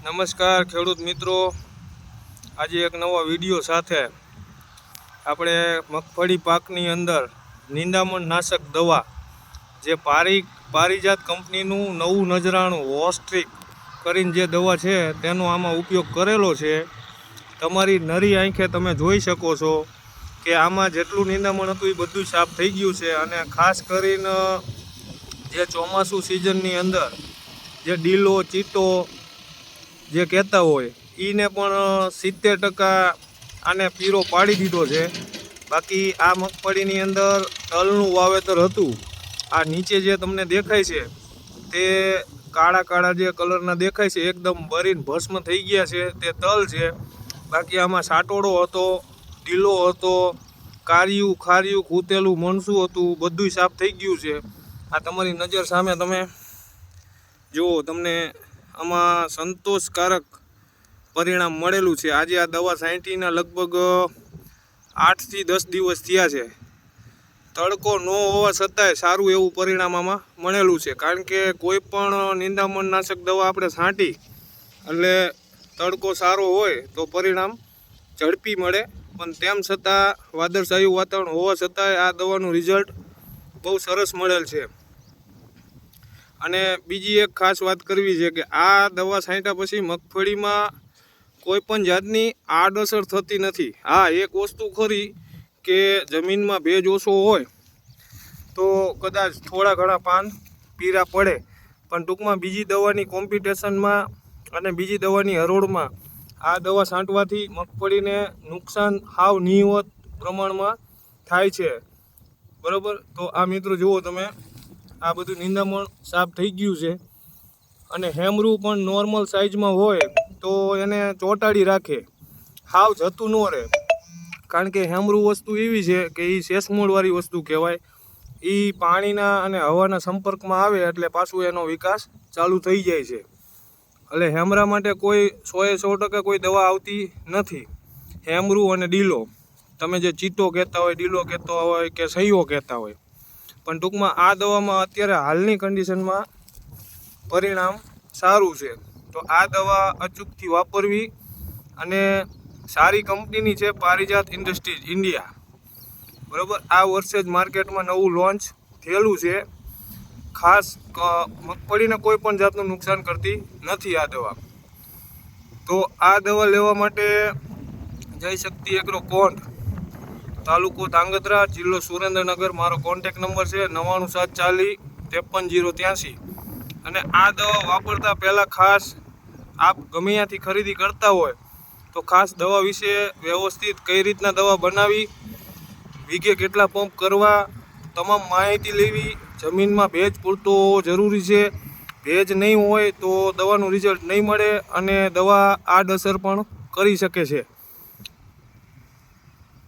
નમસ્કાર ખેડૂત મિત્રો. આજે એક નવા વીડિયો સાથે આપણે મગફળી પાકની અંદર નિંદામણ નાશક દવા જે પારી, પારિજાત કંપનીનું નવું નજરાણું વોસ્ટ્રિક કરીને જે દવા છે, તેનો આમાં ઉપયોગ કરેલો છે. તમારી નરી આંખે તમે જોઈ શકો છો કે આમાં જેટલું નિંદામણ હતું એ બધું સાફ થઈ ગયું છે અને ખાસ કરીને જે ચોમાસું સિઝનની અંદર જે ડીલો, ચીટો જે કહેતા હોય એને પણ સિત્તેર ટકા આને પીરો પાડી દીધો છે. બાકી આ મગફળીની અંદર તલનું વાવેતર હતું. આ નીચે જે તમને દેખાય છે, તે કાળા કાળા જે કલરના દેખાય છે, એકદમ બરીને ભસ્મ થઈ ગયા છે, તે તલ છે. બાકી આમાં સાટોડો હતો, ઢીલો હતો, કારિયું, ખારિયું, ખૂતેલું, મણસું હતું, બધુંય સાફ થઈ ગયું છે. આ તમારી નજર સામે તમે જુઓ, તમને આમાં સંતોષકારક પરિણામ મળેલું છે. આજે આ દવા સાયન્ટીના લગભગ આઠથી દસ દિવસ થયા છે. તડકો ન હોવા છતાંય સારું એવું પરિણામ આમાં મળેલું છે. કારણ કે કોઈ પણ નિંદામણનાશક દવા આપણે છાંટી એટલે તડકો સારો હોય તો પરિણામ ઝડપી મળે. પણ તેમ છતાં વાદળછાયું વાતાવરણ હોવા છતાંય આ દવાનું રિઝલ્ટ બહુ સરસ મળેલ છે. અને બીજી એક ખાસ વાત કરવી છે કે આ દવા છાંટ્યા પછી મગફળીમાં કોઈ પણ જાતની આડઅસર થતી નથી. હા, એક વસ્તુ ખરી કે જમીનમાં ભેજ ઓછો હોય તો કદાચ થોડા ઘણા પાન પીરા પડે. પણ ટૂંકમાં બીજી દવાની કોમ્પિટિશનમાં અને બીજી દવાની હરોળમાં આ દવા છાંટવાથી મગફળીને નુકસાન હાવ નિયત પ્રમાણમાં થાય છે. બરાબર? તો આ મિત્રો જુઓ તમે. આ બધું નિંદામણ સાફ થઈ ગયું છે. અને હેમરું પણ નોર્મલ સાઇઝમાં હોય તો એને ચોંટાડી રાખે. હાવ જતું ન રહે. કારણ કે હેમરું વસ્તુ એવી છે કે એ શેષમૂળવાળી વસ્તુ કહેવાય. એ પાણીના અને હવાના સંપર્કમાં આવે એટલે પાછું એનો વિકાસ ચાલુ થઈ જાય છે. એટલે હેમરા માટે કોઈ સોએ સો ટકા કોઈ દવા આવતી નથી. હેમરું અને ડીલો. તમે જે ચીટો કહેતા હોય, ડીલો કહેતો હોય કે સહીઓ કહેતા હોય. પણ ટૂંકમાં આ દવામાં અત્યારે હાલની કન્ડિશનમાં પરિણામ સારું છે. તો આ દવા અચૂકથી વાપરવી અને સારી કંપનીની છે પારિજાત ઇન્ડસ્ટ્રીઝ ઇન્ડિયા. બરાબર? આ વર્ષે જ માર્કેટમાં નવું લોન્ચ થયેલું છે. ખાસ મગફળીને કોઈ પણ જાતનું નુકસાન કરતી નથી આ દવા. તો આ દવા લેવા માટે જઈ શક્તિ એકરો કોન્ટ તાલુકો ધાંગધ્રા, જિલ્લો સુરેન્દ્રનગર. મારો કોન્ટેક નંબર છે નવ્વાણું સાત ચાલીસ ત્રેપન જીરો ત્યાંસી. અને આ દવા વાપરતા પહેલાં ખાસ આપ ગમે ત્યાંથી ખરીદી કરતા હોય, તો ખાસ દવા વિશે વ્યવસ્થિત કઈ રીતના દવા બનાવી, વીઘે કેટલા પંપ કરવા, તમામ માહિતી લેવી, જમીનમાં ભેજ પૂરતો જરૂરી છે. ભેજ નહીં હોય તો દવાનું રિઝલ્ટ નહીં મળે અને દવા આડઅસર પણ કરી શકે છે.